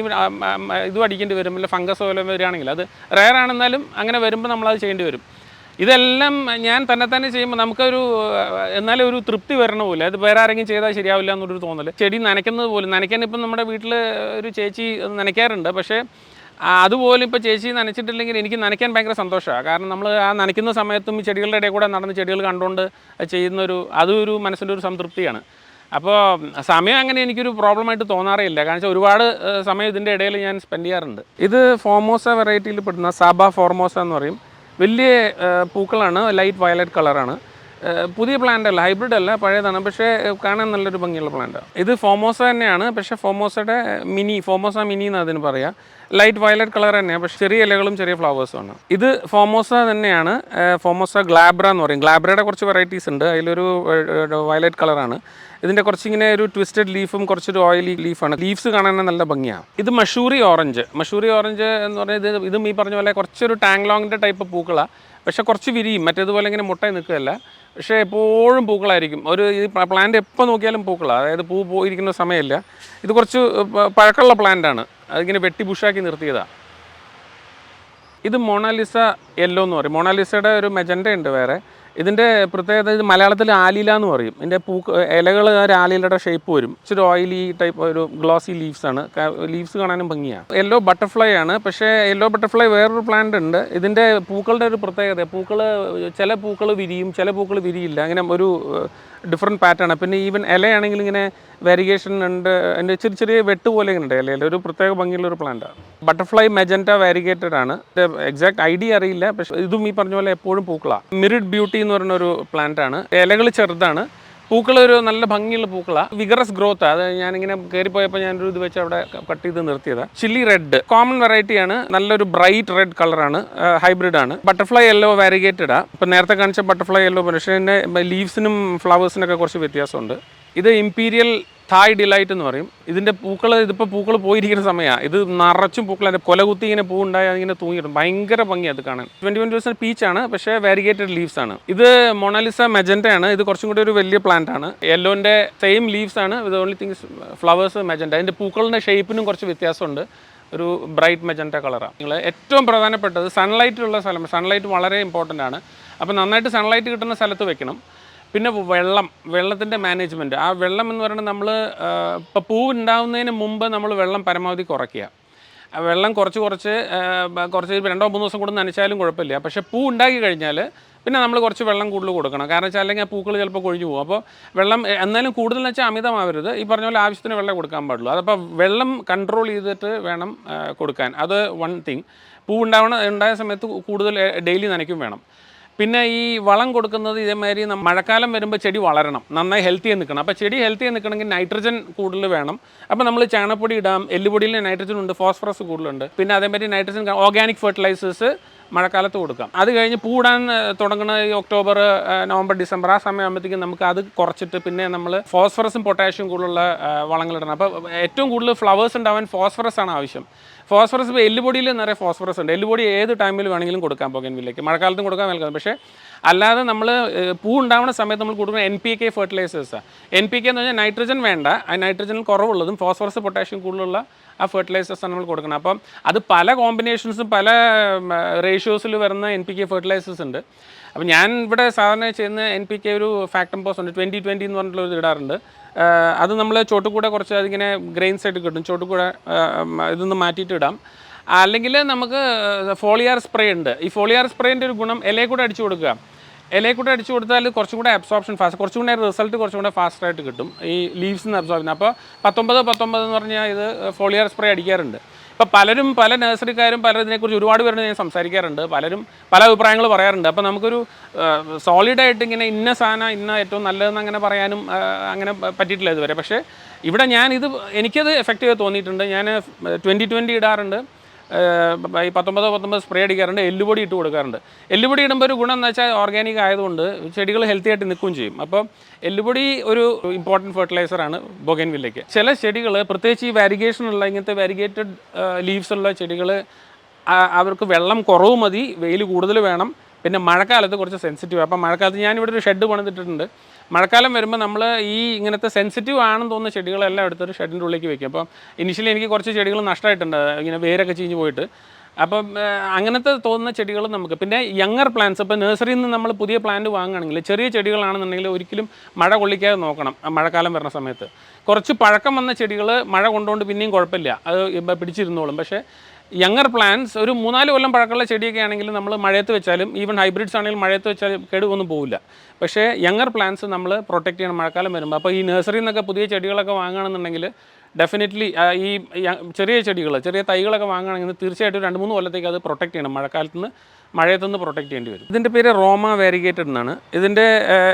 ഇതും അടിക്കേണ്ടി വരും. അല്ലെങ്കിൽ ഫംഗസ് പോലെ വരികയാണെങ്കിൽ അത് റയർ ആണെന്നാലും അങ്ങനെ വരുമ്പോൾ നമ്മളത് ചെയ്യേണ്ടി വരും. ഇതെല്ലാം ഞാൻ തന്നെ തന്നെ ചെയ്യുമ്പോൾ നമുക്കൊരു എന്നാലും ഒരു തൃപ്തി വരണ പോലെ അത് വേറെ ആരെങ്കിലും ചെയ്താൽ ശരിയാവില്ല എന്നൊരു തോന്നൽ ചെടി നനയ്ക്കുന്നത് പോലും നനയ്ക്കാൻ ഇപ്പം നമ്മുടെ വീട്ടിൽ ഒരു ചേച്ചി നനയ്ക്കാറുണ്ട്. പക്ഷേ അതുപോലും ഇപ്പോൾ ചേച്ചി നനച്ചിട്ടില്ലെങ്കിൽ എനിക്ക് നനയ്ക്കാൻ ഭയങ്കര സന്തോഷമാണ് കാരണം നമ്മൾ ആ നനയ്ക്കുന്ന സമയത്തും ഈ ചെടികളുടെ ഇടയിൽ കൂടെ നടന്ന് ചെടികൾ കണ്ടുകൊണ്ട് ചെയ്യുന്നൊരു അതൊരു മനസ്സിന്റെ ഒരു സംതൃപ്തിയാണ്. അപ്പോൾ സമയം അങ്ങനെ എനിക്കൊരു പ്രോബ്ലമായിട്ട് തോന്നാറേയില്ല. കാരണം വെച്ചാൽ ഒരുപാട് സമയം ഇതിന്റെ ഇടയിൽ ഞാൻ സ്പെൻഡ് ചെയ്യാറുണ്ട്. ഇത് ഫോമോസ വെറൈറ്റിയിൽ പെടുന്ന സബ ഫോർമോസ എന്ന് പറയും. വലിയ പൂക്കളാണ് ലൈറ്റ് വയലറ്റ് കളറാണ്. പുതിയ പ്ലാന്റ് അല്ല ഹൈബ്രിഡ് അല്ല പഴയതാണ്. പക്ഷേ കാണാൻ നല്ലൊരു ഭംഗിയുള്ള പ്ലാന്റാണ് ഇത് ഫോമോസ തന്നെയാണ് പക്ഷേ ഫോമോസയുടെ മിനി ഫോമോസ മിനി എന്ന് അതിന് പറയാം. ലൈറ്റ് വയലറ്റ് കളർ തന്നെയാണ് പക്ഷേ ചെറിയ ഇലകളും ചെറിയ ഫ്ലവേഴ്സും ആണ്. ഇത് ഫോമോസ തന്നെയാണ് ഫോമോസ ഗ്ലാബ്ര എന്ന് പറയും. ഗ്ലാബ്രയുടെ കുറച്ച് വെറൈറ്റീസ് ഉണ്ട്. അതിലൊരു വയലറ്റ് കളറാണ് ഇതിന്റെ കുറച്ചിങ്ങനെ ഒരു ട്വിസ്റ്റഡ് ലീഫും കുറച്ചൊരു ഓയിലി ലീഫാണ് ലീഫ്സ് കാണാൻ നല്ല ഭംഗിയാണ് ഇത് മഷൂറി ഓറഞ്ച് മഷൂറി ഓറഞ്ച് എന്ന് പറഞ്ഞാൽ ഇത് ഇതും ഈ പറഞ്ഞ പോലെ കുറച്ചൊരു ടാങ്ലോങ്ങിന്റെ ടൈപ്പ് പൂക്കളാണ് പക്ഷെ കുറച്ച് വിരിയും മറ്റേതുപോലെ ഇങ്ങനെ മുട്ട നിൽക്കുകയല്ല. പക്ഷേ എപ്പോഴും പൂക്കളായിരിക്കും. ഒരു ഈ പ്ലാന്റ് എപ്പോൾ നോക്കിയാലും പൂക്കളാണ് അതായത് പൂ പോയിരിക്കുന്ന സമയമില്ല. ഇത് കുറച്ച് പഴക്കമുള്ള പ്ലാന്റാണ്. അതിങ്ങനെ വെട്ടി ബുഷാക്കി നിർത്തിയതാണ് ഇത് മൊണാലിസ യെല്ലോ എന്ന് പറയും. മൊണാലിസയുടെ ഒരു മെജൻഡ ഉണ്ട് വേറെ. ഇതിന്റെ പ്രത്യേകത ഇത് മലയാളത്തിൽ ആലില എന്ന് പറയും. ഇതിന്റെ പൂക്ക് ഇലകൾ ഒരു ആലിലയുടെ ഷേപ്പ് വരും. ഇച്ചിരി ഓയിലി ടൈപ്പ് ഒരു ഗ്ലോസി ലീവ്സ് ആണ്. ലീവ്സ് കാണാനും ഭംഗിയാണ്. യെല്ലോ ബട്ടർഫ്ലൈ ആണ്. പക്ഷേ യെല്ലോ ബട്ടർഫ്ലൈ വേറൊരു പ്ലാന്റ് ഉണ്ട്. ഇതിന്റെ പൂക്കളുടെ ഒരു പ്രത്യേകത പൂക്കൾ ചില പൂക്കൾ വിരിയും ചില പൂക്കൾ വിരിയില്ല. അങ്ങനെ ഒരു ഡിഫറെന്റ് പാറ്റേൺ പിന്നെ ഈവൻ ഇലയാണെങ്കിൽ ഇങ്ങനെ വാരിഗേഷൻ ഉണ്ട്. അതിന്റെ ചെറിയ ചെറിയ വെട്ട് പോലെ ഇങ്ങനെ ഉണ്ട്. ഇലയിൽ ഒരു പ്രത്യേക ഭംഗിയുള്ള ഒരു പ്ലാന്റാണ് ബട്ടർഫ്ലൈ മെജന്റ വാരിഗേറ്റഡ് ആണ്. എക്സാക്ട് ഐഡിയ അറിയില്ല. പക്ഷേ ഇതും ഈ പറഞ്ഞ പോലെ എപ്പോഴും പൂക്കളാണ് മിറിഡ് ബ്യൂട്ടി എന്ന് പറയുന്ന ഒരു പ്ലാന്റ് ആണ്. ഇലകൾ ചെറുതാണ്. പൂക്കൾ ഒരു നല്ല ഭംഗിയുള്ള പൂക്കളാണ് വിഗറസ് ഗ്രോത്ത് അത് ഞാനിങ്ങനെ കയറിപ്പോയപ്പോൾ ഞാനൊരു ഇത് വെച്ച് അവിടെ കട്ട് ചെയ്ത് നിർത്തിയതാണ് ചില്ലി റെഡ് കോമൺ വെറൈറ്റിയാണ് നല്ലൊരു ബ്രൈറ്റ് റെഡ് കളറാണ് ഹൈബ്രിഡ് ആണ്. ബട്ടർഫ്ലൈ യെല്ലോ വാരിഗേറ്റഡാണ് ഇപ്പം നേരത്തെ കാണിച്ച ബട്ടർഫ്ലൈ യെല്ലോ പക്ഷേ എന്റെ ലീവ്സിനും ഫ്ലവേഴ്സിനൊക്കെ കുറച്ച് വ്യത്യാസമുണ്ട്. ഇത് ഇമ്പീരിയൽ തായ് ഡിലൈറ്റ് എന്ന് പറയും. ഇതിന്റെ പൂക്കൾ ഇതിപ്പോൾ പൂക്കൾ പോയിരിക്കുന്ന സമയമാണ് ഇത് നിറച്ചും പൂക്കൾ അതിന്റെ കൊലകുത്തി ഇങ്ങനെ പൂ ഉണ്ടായി അതിങ്ങനെ തൂങ്ങിയിട്ടും ഭയങ്കര ഭംഗിയാണ് അത് കാണാൻ. ട്വന്റി വൺ പെർസെന്റ് പീച്ചാണ് പക്ഷേ വാരിഗേറ്റഡ് ലീവ്സ് ആണ്. ഇത് മൊണാലിസ മെജന്റ ആണ്. ഇത് കുറച്ചും കൂടി ഒരു വലിയ പ്ലാന്റ് ആണ്. യെല്ലോന്റെ സെയിം ലീവ്സ് ആണ്. ഇത് ഓൺലി തിങ്സ് ഫ്ലവേഴ്സ് മെജന്റ അതിന്റെ പൂക്കളുടെ ഷേപ്പിനും കുറച്ച് വ്യത്യാസമുണ്ട്. ഒരു ബ്രൈറ്റ് മെജന്റ കളറാണ് നിങ്ങൾ ഏറ്റവും പ്രധാനപ്പെട്ടത് സൺലൈറ്റ് ഉള്ള സ്ഥലം. സൺലൈറ്റ് വളരെ ഇമ്പോർട്ടന്റ് ആണ്. അപ്പോൾ നന്നായിട്ട് സൺലൈറ്റ് കിട്ടുന്ന സ്ഥലത്ത് വെക്കണം. പിന്നെ വെള്ളം വെള്ളത്തിന്റെ മാനേജ്മെന്റ് ആ വെള്ളം എന്ന് പറയുന്നത് നമ്മൾ ഇപ്പോൾ പൂ ഉണ്ടാകുന്നതിന് മുമ്പ് നമ്മൾ വെള്ളം പരമാവധി കുറയ്ക്കുക. വെള്ളം കുറച്ച് കുറച്ച് കുറച്ച് രണ്ടോ മൂന്നോ ദിവസം കൂടെ നനച്ചാലും കുഴപ്പമില്ല. പക്ഷേ പൂ ഉണ്ടാക്കി കഴിഞ്ഞാൽ പിന്നെ നമ്മൾ കുറച്ച് വെള്ളം കൂടുതൽ കൊടുക്കണം. കാരണം വെച്ചാൽ അല്ലെങ്കിൽ ആ പൂക്കൾ ചിലപ്പോൾ കൊഴിഞ്ഞു പോകും. അപ്പോൾ വെള്ളം എന്നാലും കൂടുതൽ എന്ന് വെച്ചാൽ അമിതമാവരുത്. ഈ പറഞ്ഞ പോലെ ആവശ്യത്തിന് വെള്ളം കൊടുക്കാൻ പാടുള്ളൂ. അതപ്പോൾ വെള്ളം കൺട്രോൾ ചെയ്തിട്ട് വേണം കൊടുക്കാൻ. അത് വൺ തിങ് പൂ ഉണ്ടാവണ ഉണ്ടായ സമയത്ത് കൂടുതൽ ഡെയിലി നനയ്ക്കും വേണം. പിന്നെ ഈ വളം കൊടുക്കുന്നത് ഇതേമാതിരി മഴക്കാലം വരുമ്പോൾ ചെടി വളരണം. നന്നായി ഹെൽത്തി നിൽക്കണം അപ്പോൾ ചെടി ഹെൽത്തി നിൽക്കണമെങ്കിൽ നൈട്രജൻ കൂടുതൽ വേണം. അപ്പോൾ നമ്മൾ ചാണപ്പൊടി ഇടാം. എല്ലുപൊടിയിൽ നൈട്രജൻ ഉണ്ട് ഫോസ്ഫറസ് കൂടുതലുണ്ട്. പിന്നെ അതേമാതിരി നൈട്രജൻ ഓർഗാനിക് ഫെർട്ടിലൈസേഴ്സ് മഴക്കാലത്ത് കൊടുക്കാം. അത് കഴിഞ്ഞ് പൂടാൻ തുടങ്ങുന്ന ഈ ഒക്ടോബർ നവംബർ ഡിസംബർ ആ സമയമാകുമ്പോഴത്തേക്കും നമുക്ക് അത് കുറച്ചിട്ട് പിന്നെ നമ്മൾ ഫോസ്ഫറസും പൊട്ടാഷ്യം കൂടുതലുള്ള വളങ്ങൾ ഇടണം. അപ്പോൾ ഏറ്റവും കൂടുതൽ ഫ്ലവേഴ്സ് ഉണ്ടാവാൻ ഫോസ്ഫറസ് ആണ് ആവശ്യം. ഫോസ്ഫറസ് ഇപ്പോൾ എല്ലുപൊടിയിൽ നിറയെ ഫോസ്ഫറസ് ഉണ്ട്. എല്ലുപൊടി ഏത് ടൈമിൽ വേണമെങ്കിലും കൊടുക്കാം പുകൻവില്ലേക്ക് മഴക്കാലത്തും കൊടുക്കാൻ വേൽക്കാം പക്ഷേ അല്ലാതെ നമ്മൾ പൂ ഉണ്ടാവുന്ന സമയത്ത് നമ്മൾ കൊടുക്കുന്ന എൻ പി കെ ഫെർട്ടിലൈസേഴ്സാണ് എൻ പി കെ എന്ന് പറഞ്ഞാൽ നൈട്രജൻ വേണ്ട. ആ നൈട്രജനിൽ കുറവുള്ളതും ഫോസ്ഫറസ് പൊട്ടാഷ്യം കൂടുതലുള്ള ആ ഫെർട്ടിലൈസേഴ്സാണ് നമ്മൾ കൊടുക്കണം അപ്പം അത് പല കോമ്പിനേഷൻസും പല റേഷ്യോസിൽ വരുന്ന എൻ പി കെ ഫെർട്ടിലൈസേഴ്സ് ഉണ്ട്. അപ്പം ഞാൻ ഇവിടെ സാധാരണ ചെയ്യുന്ന എൻ പി കെ ഒരു ഫാക്ടം പോസ് ഉണ്ട്. ട്വന്റി ട്വന്റി എന്ന് പറഞ്ഞിട്ടുള്ള ഒരു ഇടാറുണ്ട്. അത് നമ്മൾ ചോട്ടുകൂടെ കുറച്ച് അതിങ്ങനെ ഗ്രെയിൻസ് ആയിട്ട് കിട്ടും. ചോട്ടുകൂടെ ഇതൊന്ന് മാറ്റിയിട്ട് ഇടാം. അല്ലെങ്കിൽ നമുക്ക് ഫോളിയാർ സ്പ്രേ ഉണ്ട്. ഈ ഫോളിയാർ സ്പ്രേന്റെ ഒരു ഗുണം ഇലയിൽ കൂടെ അടിച്ചു കൊടുക്കുക. ഇലയിൽ കൂടെ അടിച്ചു കൊടുത്താൽ കുറച്ചും കൂടെ അബ്സോർപ്ഷൻ ഫാസ്റ്റ് കുറച്ചും കൂടെ റിസൾട്ട് കുറച്ചും കൂടെ ഫാസ്റ്റ് ആയിട്ട് കിട്ടും. ഈ ലീവ്സ് നിന്ന് അബ്സോർബ് ചെയ്യുന്നത് അപ്പോൾ പത്തൊമ്പത് പത്തൊമ്പത് എന്ന് പറഞ്ഞാൽ ഇത് ഫോളിയർ സ്പ്രേ അടിക്കാറുണ്ട്. ഇപ്പോൾ പലരും പല നഴ്സറിക്കാരും പലരും ഇതിനെക്കുറിച്ച് ഒരുപാട് പേരും ഞാൻ സംസാരിക്കാറുണ്ട്. പലരും പല അഭിപ്രായങ്ങൾ പറയാറുണ്ട്. അപ്പോൾ നമുക്കൊരു സോളിഡായിട്ട് ഇങ്ങനെ ഇന്ന സാധനം ഇന്ന ഏറ്റവും നല്ലതെന്ന് അങ്ങനെ പറയാനും അങ്ങനെ പറ്റിയിട്ടില്ല ഇതുവരെ. പക്ഷേ ഇവിടെ ഞാൻ ഇത് എനിക്കത് എഫക്റ്റീവ് തോന്നിയിട്ടുണ്ട്. ഞാൻ ട്വന്റി ട്വന്റി ഇടാറുണ്ട്. ഈ പത്തൊമ്പത് പത്തൊമ്പത് സ്പ്രേ അടിക്കാറുണ്ട് എല്ലുപൊടി ഇട്ട് കൊടുക്കാറുണ്ട്. എല്ലുപൊടി ഇടുമ്പോൾ ഒരു ഗുണം എന്ന് വെച്ചാൽ ഓർഗാനിക് ആയതുകൊണ്ട് ചെടികൾ ഹെൽത്തി ആയിട്ട് നിൽക്കുകയും ചെയ്യും. അപ്പോൾ എല്ലുപൊടി ഒരു ഇമ്പോർട്ടന്റ് ഫെർട്ടിലൈസറാണ് ബൊഗൻവില്ലയ്ക്ക് ചില ചെടികൾ പ്രത്യേകിച്ച് ഈ വാരിഗേഷൻ ഉള്ള ഇങ്ങനത്തെ വാരിഗേറ്റഡ് ലീവ്സ് ഉള്ള ചെടികൾ അവർക്ക് വെള്ളം കുറവ് മതി വെയിൽ കൂടുതൽ വേണം. പിന്നെ മഴക്കാലത്ത് കുറച്ച് സെൻസിറ്റീവ് അപ്പോൾ മഴക്കാലത്ത് ഞാനിവിടെ ഒരു ഷെഡ് പണിതിട്ടുണ്ട് മഴക്കാലം വരുമ്പോൾ നമ്മൾ ഈ ഇങ്ങനത്തെ സെൻസിറ്റീവ് ആണെന്ന് തോന്നുന്ന ചെടികളെല്ലാം എടുത്തൊരു ഷെഡിന്റെ ഉള്ളിലേക്ക് വെക്കും. അപ്പം ഇനിഷ്യലി എനിക്ക് കുറച്ച് ചെടികൾ നഷ്ടമായിട്ടുണ്ട് ഇങ്ങനെ വേരൊക്കെ ചീഞ്ഞ് പോയിട്ട്. അപ്പം അങ്ങനത്തെ തോന്നുന്ന ചെടികൾ നമുക്ക്. പിന്നെ യങ്ങർ പ്ലാന്റ്സ് ഇപ്പോൾ നഴ്സറിയിൽ നിന്ന് നമ്മൾ പുതിയ പ്ലാന്റ് വാങ്ങുകയാണെങ്കിൽ ചെറിയ ചെടികളാണെന്നുണ്ടെങ്കിൽ ഒരിക്കലും മഴ കൊള്ളിക്കാതെ നോക്കണം മഴക്കാലം വരുന്ന സമയത്ത്. കുറച്ച് പഴക്കം വന്ന ചെടികൾ മഴ കൊണ്ടുകൊണ്ട് പിന്നെയും കുഴപ്പമില്ല. അത് പിടിച്ചിരുന്നോളും. പക്ഷേ യങ്ങർ പ്ലാന്റ്സ് ഒരു മൂന്നാൽ കൊല്ലം പഴക്കമുള്ള ചെടിയൊക്കെ ആണെങ്കിൽ നമ്മൾ മഴയത്ത് വെച്ചാലും ഈവൻ ഹൈബ്രിഡ്സ് ആണെങ്കിലും മഴയത്ത് വെച്ചാലും കേടുവൊന്നും പോവില്ല. പക്ഷേ യങ്ങർ പ്ലാന്റ്സ് നമ്മൾ പ്രൊട്ടക്ട് ചെയ്യണം മഴക്കാലം വരുമ്പോൾ. അപ്പോൾ ഈ നഴ്സറിയിൽ നിന്നൊക്കെ പുതിയ ചെടികളൊക്കെ വാങ്ങുകയാണെന്നുണ്ടെങ്കിൽ ഡെഫിനറ്റ്ലി ഈ ചെറിയ ചെടികൾ ചെറിയ തൈകളൊക്കെ വാങ്ങുകയാണെങ്കിൽ തീർച്ചയായിട്ടും രണ്ട് മൂന്ന് കൊല്ലത്തേക്ക് അത് പ്രൊട്ടക്ട് ചെയ്യണം. മഴക്കാലത്ത് നിന്ന് മഴയത്ത് നിന്ന് പ്രൊട്ടക്ട് ചെയ്യേണ്ടി വരും. ഇതിന്റെ പേര് റോമ വാരിഗേറ്റഡ് എന്നാണ്. ഇതിന്റെ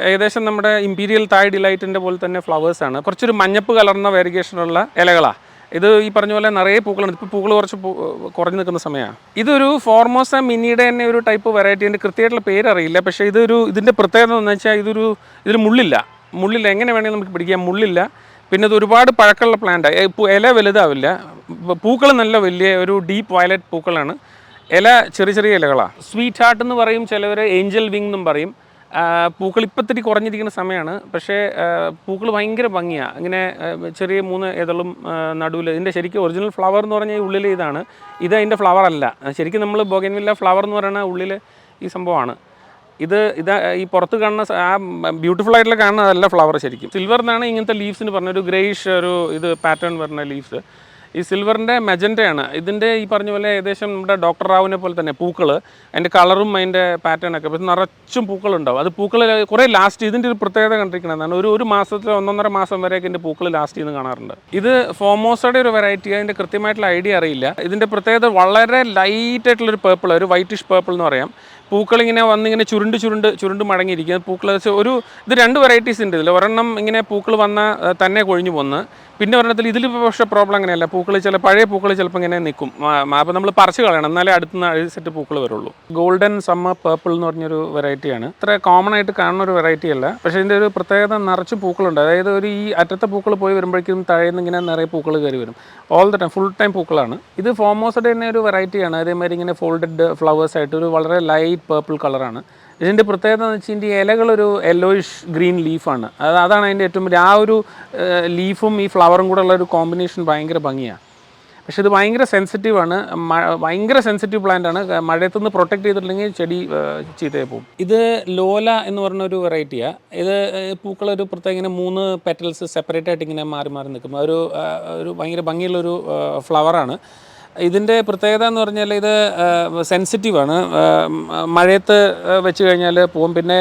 ഏകദേശം നമ്മുടെ ഇമ്പീരിയൽ തായ് ഡിലൈറ്റിന്റെ പോലെ തന്നെ ഫ്ലവേഴ്സാണ് കുറച്ചൊരു മഞ്ഞപ്പ് കലർന്ന വാരിഗേഷനുള്ള ഇലകളാണ് ഇത് ഈ പറഞ്ഞ പോലെ നിറയെ പൂക്കളുണ്ട്. ഇപ്പോൾ പൂക്കൾ കുറച്ച് കുറഞ്ഞു നിൽക്കുന്ന സമയമാണ് ഇതൊരു ഫോർമോസ മിനിയുടെ തന്നെ ഒരു ടൈപ്പ് വെറൈറ്റി കൃത്യമായിട്ടുള്ള പേര് അറിയില്ല പക്ഷേ ഇതൊരു ഇതിന്റെ പ്രത്യേകത എന്ന് വെച്ചാൽ ഇതൊരു ഇതിൽ മുള്ളില്ല. മുള്ളില്ല. എങ്ങനെ വേണമെങ്കിൽ നമുക്ക് പിടിക്കാം. മുള്ളില്ല. പിന്നെ ഇത് ഒരുപാട് പഴക്കമുള്ള പ്ലാന്റാണ് ഇല വലുതാവില്ല. പൂക്കൾ നല്ല വലിയ ഒരു ഡീപ്പ് വയലറ്റ് പൂക്കളാണ്. ഇല ചെറിയ ചെറിയ ഇലകളാണ് സ്വീറ്റ് ഹാർട്ട് എന്ന് പറയും ചിലവർ ഏഞ്ചൽ വിങ് എന്നും പറയും. പൂക്കൾ ഇപ്പത്തിരി കുറഞ്ഞിരിക്കുന്ന സമയമാണ് പക്ഷേ പൂക്കൾ ഭയങ്കര ഭംഗിയാണ് ഇങ്ങനെ ചെറിയ മൂന്ന് ഏതളും നടുവിൽ ഇതിന്റെ ശരിക്കും ഒറിജിനൽ ഫ്ലവർ എന്ന് പറഞ്ഞാൽ ഈ ഉള്ളിൽ ഇതാണ്. ഇത് അതിന്റെ ഫ്ലവർ അല്ല. ശരിക്കും നമ്മൾ ബോഗൻവില്ല ഫ്ലവർ എന്ന് പറയുന്ന ഉള്ളിൽ ഈ സംഭവമാണ്. ഇത് ഇത് ഈ പുറത്ത് കാണുന്ന ആ ബ്യൂട്ടിഫുൾ ആയിട്ടുള്ള കാണുന്നതല്ല ഫ്ലവർ ശരിക്കും. സിൽവർ എന്നാണ് ഇങ്ങനത്തെ ലീവ്സിന് പറഞ്ഞ ഒരു ഗ്രേയിഷ് ഒരു ഇത് പാറ്റേൺ പറഞ്ഞ ലീവ്സ് ഈ സിൽവറിന്റെ മെജന്റയാണ് ഇതിന്റെ ഈ പറഞ്ഞ പോലെ ഏകദേശം നമ്മുടെ ഡോക്ടർ റാവുവിനെ പോലെ തന്നെ പൂക്കൾ അതിന്റെ കളറും അതിന്റെ പാറ്റേണൊക്കെ പക്ഷെ നിറച്ചും പൂക്കളുണ്ടാവും. അത് പൂക്കൾ കുറേ ലാസ്റ്റ് ഇതിന്റെ ഒരു പ്രത്യേകത കണ്ടിരിക്കണതാണ് ഒരു ഒരു മാസത്തിൽ ഒന്നൊന്നര മാസം വരെയൊക്കെ ഇതിന്റെ പൂക്കൾ ലാസ്റ്റ് ചെയ്യുന്നത് കാണാറുണ്ട്. ഇത് ഫോമോസയുടെ ഒരു വെറൈറ്റി അതിന്റെ കൃത്യമായിട്ടുള്ള ഐഡിയ അറിയില്ല. ഇതിന്റെ പ്രത്യേകത വളരെ ലൈറ്റ് ആയിട്ടുള്ളൊരു പേർപ്പിൾ ഒരു വൈറ്റിഷ് പേർപ്പിൾ എന്ന് പറയാം. പൂക്കൾ ഇങ്ങനെ വന്നിങ്ങനെ ചുരുണ്ട് ചുരുണ്ട് ചുരുണ്ട് മടങ്ങിയിരിക്കുക പൂക്കൾ ഒരു ഇത് രണ്ട് വെറൈറ്റീസ് ഉണ്ട് ഇതിൽ ഒരെണ്ണം ഇങ്ങനെ പൂക്കൾ വന്ന തന്നെ കൊഴിഞ്ഞു പോന്ന്. പിന്നെ ഒരെണ്ണത്തിൽ ഇതിൽ പക്ഷേ പ്രോബ്ലം അങ്ങനെയല്ല. പൂക്കൾ ചില പഴയ പൂക്കൾ ചിലപ്പോൾ ഇങ്ങനെ നിൽക്കും അപ്പോൾ നമ്മൾ പറിച്ച് കളയണം. എന്നാലേ അടുത്ത സെറ്റ് പൂക്കൾ വരുള്ളൂ. ഗോൾഡൻ സമ്മർ പേർപ്പിൾ എന്ന് പറഞ്ഞൊരു വെറൈറ്റിയാണ് ഇത്ര കോമൺ ആയിട്ട് കാണുന്ന ഒരു വെറൈറ്റി അല്ല. പക്ഷേ ഇതിന്റെ ഒരു പ്രത്യേകത നിറച്ച് പൂക്കളുണ്ട്. അതായത് ഒരു ഈ അറ്റത്തെ പൂക്കൾ പോയി വരുമ്പോഴേക്കും താഴേന്ന് ഇങ്ങനെ നിറയെ പൂക്കൾ കയറി വരും. All the time full time പൂക്കളാണ്. ഇത് ഫോമോസയുടെ തന്നെ ഒരു വെറൈറ്റിയാണ് അതേമാതിരി ഇങ്ങനെ ഫോൾഡഡ് ഫ്ലവേഴ്സ് ആയിട്ട് ഒരു വളരെ ലൈറ്റ് പേർപ്പിൾ കളറാണ് ഇതിന്റെ പ്രത്യേകത എന്ന് വെച്ചാൽ ഇതിന്റെ ഇലകളൊരു യെല്ലോയിഷ് ഗ്രീൻ ലീഫാണ് അത് അതാണ് അതിന്റെ ഏറ്റവും വലിയ ആ ഒരു ലീഫും ഈ ഫ്ലവറും കൂടെ ഉള്ള ഒരു കോമ്പിനേഷൻ ഭയങ്കര ഭംഗിയാണ് പക്ഷേ ഇത് ഭയങ്കര സെൻസിറ്റീവാണ് ഭയങ്കര സെൻസിറ്റീവ് പ്ലാന്റ് ആണ്. മഴയത്തു നിന്ന് പ്രൊട്ടക്ട് ചെയ്തിട്ടില്ലെങ്കിൽ ചെടി ചീത്തയെ പോകും. ഇത് ലോല എന്ന് പറഞ്ഞ ഒരു വെറൈറ്റിയാണ് ഇത് പൂക്കളൊരു പ്രത്യേക ഇങ്ങനെ മൂന്ന് പെറ്റൽസ് സെപ്പറേറ്റ് ആയിട്ട് ഇങ്ങനെ മാറി മാറി നിൽക്കും. ഒരു ഒരു ഭയങ്കര ഭംഗിയുള്ളൊരു ഫ്ലവറാണ് ഇതിന്റെ പ്രത്യേകത എന്ന് പറഞ്ഞാൽ ഇത് സെൻസിറ്റീവാണ് മഴയത്ത് വെച്ച് കഴിഞ്ഞാൽ പോവും. പിന്നെ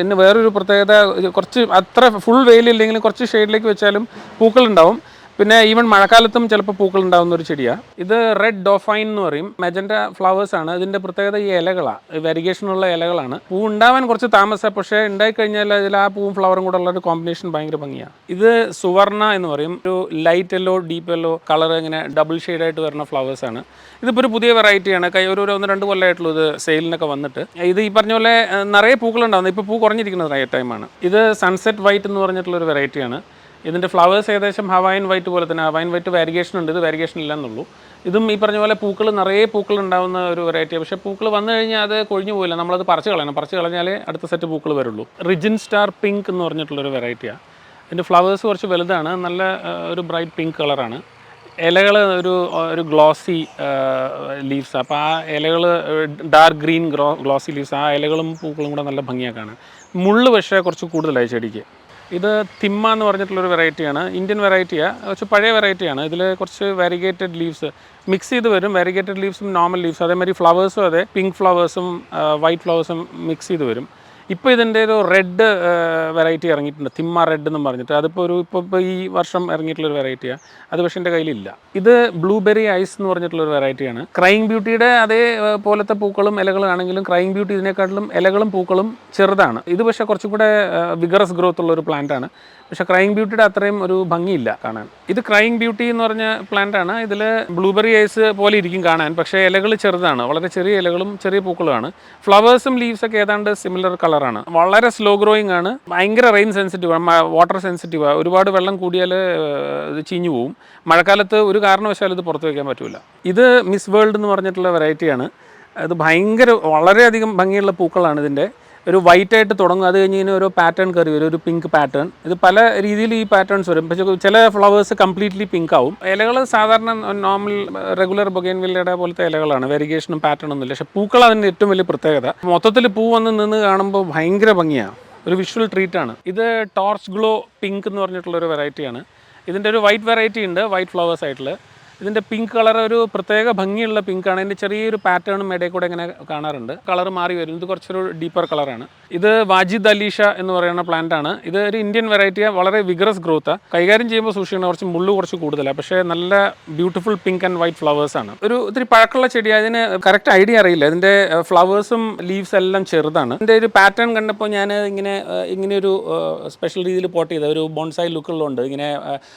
ഇതിന് വേറൊരു പ്രത്യേകത കുറച്ച് അത്ര ഫുൾ വെയിലില്ലെങ്കിലും കുറച്ച് ഷെയ്ഡിലേക്ക് വെച്ചാലും പൂക്കളുണ്ടാവും. പിന്നെ ഈവൻ മഴക്കാലത്തും ചിലപ്പോൾ പൂക്കൾ ഉണ്ടാകുന്ന ഒരു ചെടിയാണ് ഇത് റെഡ് ഡോഫൈൻ എന്ന് പറയും. മെജൻഡ ഫ്ലവേഴ്സ് ആണ്. ഇതിന്റെ പ്രത്യേകത ഈ ഇലകളാണ് വെരിഗേഷനുള്ള ഇലകളാണ്. പൂ ഉണ്ടാവാൻ കുറച്ച് താമസം. പക്ഷേ ഉണ്ടായി കഴിഞ്ഞാൽ അതിൽ ആ പൂവും ഫ്ലവറും കൂടെ ഉള്ള ഒരു കോമ്പിനേഷൻ ഭയങ്കര ഭംഗിയാണ് ഇത് സുവർണ എന്ന് പറയും. ഒരു light yellow deep yellow colour ഇങ്ങനെ ഡബിൾ ഷെയ്ഡായിട്ട് വരുന്ന ഫ്ലവേഴ്സ് ആണ്. ഇതിപ്പോൾ ഒരു പുതിയ വെറൈറ്റിയാണ് കൈ ഒരു ഒന്ന് രണ്ട് കൊല്ലമായിട്ടുള്ളൂ ഇത് സെയിലിനൊക്കെ വന്നിട്ട്. ഇത് ഈ പറഞ്ഞ പോലെ നിറയെ പൂക്കളുണ്ടാവുന്നത് ഇപ്പോൾ പൂ കുറഞ്ഞിരിക്കുന്നത് ടൈമാണ് ഇത് സൺസെറ്റ് വൈറ്റ് എന്ന് പറഞ്ഞിട്ടുള്ള ഒരു വെറൈറ്റിയാണ് ഇതിന്റെ ഫ്ലവേഴ്സ് ഏകദേശം ഹവായൻ വൈറ്റ് പോലെ തന്നെ ഹവായൻ വൈറ്റ് വാരിഗേഷൻ ഉണ്ട് ഇത് വാരിഗേഷൻ ഇല്ലെന്നുള്ളൂ. ഇതും ഈ പറഞ്ഞ പോലെ പൂക്കൾ നിറയെ പൂക്കൾ ഉണ്ടാവുന്ന ഒരു വെറൈറ്റിയാണ് പക്ഷേ പൂക്കൾ വന്നു കഴിഞ്ഞാൽ അത് കൊഴിഞ്ഞു പോയില്ല നമ്മളത് പറിച്ച് കളയണം. പറിച്ച് കളഞ്ഞാലേ അടുത്ത സെറ്റ് പൂക്കൾ വരുള്ളൂ. റിജിൻ സ്റ്റാർ പിങ്ക് എന്ന് പറഞ്ഞിട്ടുള്ളൊരു വെറൈറ്റിയാണ് ഇതിന്റെ ഫ്ലവേഴ്സ് കുറച്ച് വലുതാണ്. നല്ല ഒരു ബ്രൈറ്റ് പിങ്ക് കളറാണ് ഇലകൾ ഒരു ഒരു ഗ്ലോസി ലീവ്സ് അപ്പോൾ ആ. ഇലകൾ dark green glow glossy leaves ആ. ഇലകളും പൂക്കളും കൂടെ നല്ല ഭംഗിയാക്കാണ് മുള്ള് പക്ഷേ കുറച്ച് കൂടുതലായി ചെടിക്ക്. ഇത് തിമ്മ എന്ന് പറഞ്ഞിട്ടുള്ളൊരു വെറൈറ്റിയാണ് ഇന്ത്യൻ വെറൈറ്റിയാണ് കുറച്ച് പഴയ വെറൈറ്റിയാണ്. ഇതിൽ കുറച്ച് വെരിഗേറ്റഡ് ലീവ്സ് മിക്സ് ചെയ്ത് വരും. വെരിഗേറ്റഡ് ലീവ്സും നോർമൽ ലീവ്സും അതേമാതിരി ഫ്ലവേഴ്സും അതെ പിങ്ക് ഫ്ലവേഴ്സും വൈറ്റ് ഫ്ലവേഴ്സും മിക്സ് ചെയ്ത് വരും. ഇപ്പോൾ ഇതിന്റെ ഒരു റെഡ് വെറൈറ്റി ഇറങ്ങിയിട്ടുണ്ട്. തിമ്മ റെഡ് എന്നും പറഞ്ഞിട്ട്. അതിപ്പോൾ ഒരു ഇപ്പോൾ ഇപ്പോൾ ഈ വർഷം ഇറങ്ങിയിട്ടുള്ളൊരു വെറൈറ്റിയാണ് അത് പക്ഷേ എന്റെ കയ്യിലില്ല. ഇത് ബ്ലൂബെറി ഐസ് എന്ന് പറഞ്ഞിട്ടുള്ളൊരു വെറൈറ്റിയാണ് ക്രൈങ് ബ്യൂട്ടിയുടെ അതേ പോലത്തെ പൂക്കളും ഇലകളും ആണെങ്കിലും ക്രൈങ് ബ്യൂട്ടി ഇതിനെക്കാട്ടിലും ഇലകളും പൂക്കളും ചെറുതാണ്. ഇത് പക്ഷേ കുറച്ചും കൂടെ വിഗറസ് ഗ്രോത്ത് ഉള്ള ഒരു പ്ലാന്റ് ആണ്. പക്ഷേ ക്രൈങ് ബ്യൂട്ടിയുടെ അത്രയും ഒരു ഭംഗിയില്ല കാണാൻ. ഇത് ക്രൈങ് ബ്യൂട്ടി എന്ന് പറഞ്ഞ പ്ലാന്റ് ആണ്. ഇതിൽ ബ്ലൂബെറി ഐസ് പോലെ ഇരിക്കും കാണാൻ. പക്ഷേ ഇലകൾ ചെറുതാണ്. വളരെ ചെറിയ ഇലകളും ചെറിയ പൂക്കളുമാണ്. ഫ്ലവേഴ്സും ലീവ്സൊക്കെ ഏതാണ്ട് സിമിലർ കളറാണ്. വളരെ സ്ലോ ഗ്രോയിങ് ആണ്. ഭയങ്കര റെയിൻ സെൻസിറ്റീവ് വാട്ടർ സെൻസിറ്റീവ് ആണ്. ഒരുപാട് വെള്ളം കൂടിയാൽ ഇത് ചീഞ്ഞു പോവും. മഴക്കാലത്ത് ഒരു കാരണവശാലും ഇത് പുറത്ത് വയ്ക്കാൻ പറ്റില്ല ഇത് മിസ് വേൾഡ് എന്ന് പറഞ്ഞിട്ടുള്ള വെറൈറ്റിയാണ് ഇത് ഭയങ്കര വളരെയധികം ഭംഗിയുള്ള പൂക്കളാണ് ഇതിന്റെ ഒരു വൈറ്റ് ആയിട്ട് തുടങ്ങും. അത് കഴിഞ്ഞ് ഇങ്ങനെ ഒരു പാറ്റേൺ കയറി വരും. ഒരു പിങ്ക് പാറ്റേൺ ഇത് പല രീതിയിൽ ഈ പാറ്റേൺസ് വരും. പക്ഷേ ചില ഫ്ലവേഴ്സ് കംപ്ലീറ്റ്ലി പിങ്ക് ആവും. ഇലകൾ സാധാരണ നോർമൽ റെഗുലർ ബൊഗൈൻവില്ലയുടെ പോലത്തെ ഇലകളാണ്. വെരിഗേഷനും പാറ്റേൺ ഒന്നുമില്ല പക്ഷേ പൂക്കൾ അതിന്റെ ഏറ്റവും വലിയ പ്രത്യേകത. മൊത്തത്തിൽ പൂ വന്ന് നിന്ന് കാണുമ്പോൾ ഭയങ്കര ഭംഗിയാണ് ഒരു വിഷ്വൽ ട്രീറ്റ് ആണ്. ഇത് ടോർച്ച് ഗ്ലോ പിങ്ക് എന്ന് പറഞ്ഞിട്ടുള്ള ഒരു വെറൈറ്റിയാണ് ഇതിന്റെ ഒരു വൈറ്റ് വെറൈറ്റി ഉണ്ട്. വൈറ്റ് ഫ്ലവേഴ്സ് ആയിട്ടുള്ള. ഇതിന്റെ പിങ്ക് കളർ ഒരു പ്രത്യേക ഭംഗിയുള്ള പിങ്കാണ് ഇതിന്റെ ചെറിയൊരു പാറ്റേണും ഇടയിൽ കൂടെ ഇങ്ങനെ കാണാറുണ്ട്. കളർ മാറി വരും ഇത് കുറച്ചൊരു ഡീപ്പർ കളറാണ് ഇത് വാജിദ് അലീഷ എന്ന് പറയുന്ന പ്ലാന്റ് ആണ്. ഇത് ഒരു ഇന്ത്യൻ വെറൈറ്റി വളരെ വിഗ്രസ് ഗ്രോത്ത് കൈകാര്യം ചെയ്യുമ്പോൾ സൂക്ഷിക്കണം കുറച്ച് മുള്ളു കുറച്ച് കൂടുതലാണ് പക്ഷേ നല്ല beautiful pink and white flowers ആണ്. ഒരു ഒത്തിരി പഴക്കമുള്ള ചെടിയാണ് അതിന് കറക്റ്റ് ഐഡിയ അറിയില്ല. ഇതിന്റെ ഫ്ലവേഴ്സും ലീവ്സ് എല്ലാം ചെറുതാണ്. ഇതിന്റെ ഒരു പാറ്റേൺ കണ്ടപ്പോൾ ഞാൻ ഇങ്ങനെ ഇങ്ങനെ ഒരു സ്പെഷ്യൽ രീതിയിൽ പോട്ട് ചെയ്ത ഒരു ബോൺസായി ലുക്കുള്ളതുകൊണ്ട് ഇങ്ങനെ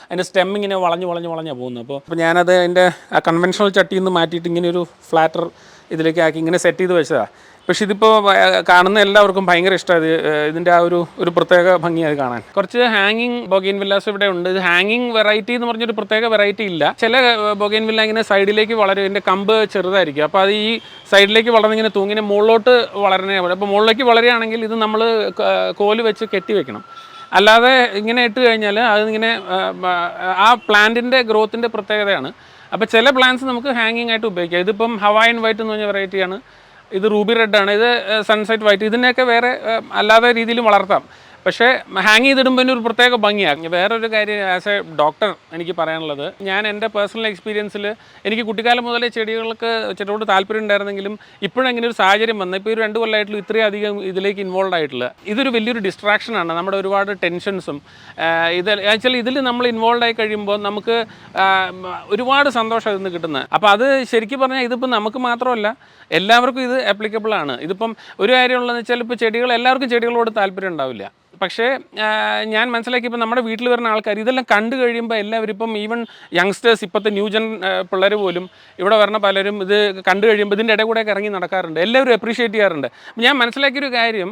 അതിന്റെ സ്റ്റെം ഇങ്ങനെ വളഞ്ഞ് വളഞ്ഞ് വളഞ്ഞാണ് പോകുന്നത്. അപ്പോൾ അപ്പോൾ ഞാനത് അതിന്റെ ആ കൺവെൻഷണൽ ചട്ടിയിൽ നിന്ന് മാറ്റിയിട്ട് ഇങ്ങനെ ഒരു ഫ്ലാറ്റർ ഇതിലേക്ക് ആക്കി ഇങ്ങനെ സെറ്റ് ചെയ്ത് വെച്ചതാണ് പക്ഷെ ഇതിപ്പോൾ കാണുന്ന എല്ലാവർക്കും ഭയങ്കര ഇഷ്ടമാണ് ഇതിന്റെ ആ ഒരു ഒരു പ്രത്യേക ഭംഗിയായി കാണാൻ. കുറച്ച് ഹാങ്ങിങ് ബൊഗൈൻ വില്ലാസ് ഇവിടെ ഉണ്ട്. ഇത് ഹാങ്ങിങ് വെറൈറ്റി എന്ന് പറഞ്ഞൊരു പ്രത്യേക വെറൈറ്റി ഇല്ല. ചില ബൊഗൈൻ വില്ല ഇങ്ങനെ സൈഡിലേക്ക് വളരും ഇതിന്റെ കമ്പ് ചെറുതായിരിക്കും. അപ്പോൾ അത് ഈ സൈഡിലേക്ക് വളർന്ന് ഇങ്ങനെ തൂങ്ങിനെ മുകളിലോട്ട് വളരണേ അപ്പോൾ മുകളിലേക്ക് വളരുകയാണെങ്കിൽ ഇത് നമ്മൾ കോൽ വെച്ച് കെട്ടി വെക്കണം. അല്ലാതെ ഇങ്ങനെ ഇട്ട് കഴിഞ്ഞാൽ അതിങ്ങനെ ആ, പ്ലാന്റിന്റെ ഗ്രോത്തിന്റെ പ്രത്യേകതയാണ്. അപ്പോൾ ചില പ്ലാന്റ്സ് നമുക്ക് ഹാങ്ങിങ് ആയിട്ട് ഉപയോഗിക്കാം. ഇതിപ്പം ഹവായൻ വൈറ്റ് എന്ന് പറഞ്ഞ വെറൈറ്റിയാണ് ഇത് റൂബി റെഡ് ആണ് ഇത് സൺസെറ്റ് വൈറ്റ്. ഇതിനെയൊക്കെ വേറെ അല്ലാതെ രീതിയിൽ വളർത്താം. പക്ഷേ ഹാങ് ചെയ്തിടുമ്പോൾ ഒരു പ്രത്യേക ഭംഗിയാണ് വേറൊരു കാര്യം ആസ് എ ഡോക്ടർ എനിക്ക് പറയാനുള്ളത്. ഞാൻ എന്റെ പേഴ്സണൽ എക്സ്പീരിയൻസിൽ എനിക്ക് കുട്ടിക്കാലം മുതലേ ചെടികൾക്ക് ചെടിയോട് താല്പര്യം ഉണ്ടായിരുന്നെങ്കിലും ഇപ്പോഴെങ്ങനെ ഒരു സാഹചര്യം വന്നു. ഇപ്പോൾ ഒരു രണ്ട് കൊല്ലമായിട്ടുള്ള ഇത്രയും അധികം ഇതിലേക്ക് ഇൻവോൾവ് ആയിട്ടുള്ള ഇതൊരു വലിയൊരു ഡിസ്ട്രാക്ഷനാണ് നമ്മുടെ ഒരുപാട് ടെൻഷൻസും ഇത് ആക്ച്വലി ഇതിൽ നമ്മൾ ഇൻവോൾവ് ആയി കഴിയുമ്പോൾ നമുക്ക് ഒരുപാട് സന്തോഷം ഇതിൽ നിന്ന് കിട്ടുന്നത്. അപ്പോൾ അത് ശരിക്കും പറഞ്ഞാൽ ഇതിപ്പോൾ നമുക്ക് മാത്രമല്ല എല്ലാവർക്കും ഇത് ആപ്ലിക്കബിൾ ആണ്. ഇതിപ്പം ഒരു കാര്യമുള്ളതെന്ന് വെച്ചാൽ ഇപ്പോൾ ചെടികൾ എല്ലാവർക്കും ചെടികളോട് താല്പര്യം ഉണ്ടാവില്ല. പക്ഷേ ഞാൻ മനസ്സിലാക്കിയപ്പോൾ നമ്മുടെ വീട്ടിൽ വരുന്ന ആൾക്കാർ ഇതെല്ലാം കണ്ടു കഴിയുമ്പോൾ എല്ലാവരും ഇപ്പം ഈവൻ യങ്സ്റ്റേഴ്സ് ഇപ്പോഴത്തെ ന്യൂജൻ പിള്ളേർ പോലും ഇവിടെ വരുന്ന പലരും ഇത് കണ്ടു കഴിയുമ്പോൾ ഇതിന്റെ ഇടയിൽ കൂടെയൊക്കെ ഇറങ്ങി നടക്കാറുണ്ട്. എല്ലാവരും അപ്രീഷിയേറ്റ് ചെയ്യാറുണ്ട്. ഞാൻ മനസ്സിലാക്കിയൊരു കാര്യം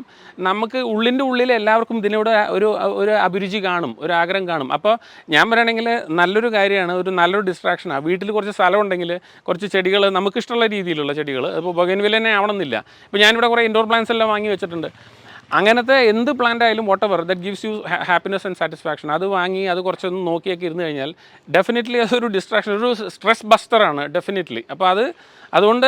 നമുക്ക് ഉള്ളിന്റെ ഉള്ളിൽ എല്ലാവർക്കും ഇതിനോട് ഒരു ഒരു അഭിരുചി കാണും ഒരു ആഗ്രഹം കാണും. അപ്പോൾ ഞാൻ പറയുകയാണെങ്കിൽ നല്ലൊരു കാര്യമാണ് ഒരു നല്ലൊരു ഡിസ്ട്രാക്ഷനാണ് വീട്ടിൽ കുറച്ച് സ്ഥലം ഉണ്ടെങ്കിൽ കുറച്ച് ചെടികൾ നമുക്കിഷ്ടമുള്ള രീതിയിലുള്ള ചെടികൾ ഇപ്പോൾ തന്നെ ആവണമെന്നില്ല. ഇപ്പോൾ ഞാനിവിടെ കുറേ ഇൻഡോർ പ്ലാന്റ്സ് എല്ലാം വാങ്ങി വെച്ചിട്ടുണ്ട്. അങ്ങനത്തെ എന്ത് പ്ലാന്റ് ആയാലും whatever that gives you happiness and satisfaction അത് വാങ്ങി അത് കുറച്ചൊന്ന് നോക്കിയൊക്കെ ഇരുന്ന് കഴിഞ്ഞാൽ ഡെഫിനറ്റ്ലി അതൊരു ഡിസ്ട്രാക്ഷൻ ഒരു സ്ട്രെസ് ബസ്റ്ററാണ് ഡെഫിനറ്റ്ലി അപ്പോൾ അത് അതുകൊണ്ട്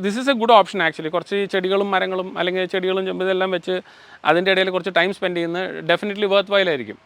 this is a good option actually കുറച്ച് ചെടികളും മരങ്ങളും അല്ലെങ്കിൽ ചെടികളും ചെമ്പതെല്ലാം വെച്ച് അതിന്റെ ഇടയിൽ കുറച്ച് ടൈം സ്പെൻഡ് ചെയ്യുന്നത് ഡെഫിനറ്റ്ലി വർത്ത് വൈലായിരിക്കും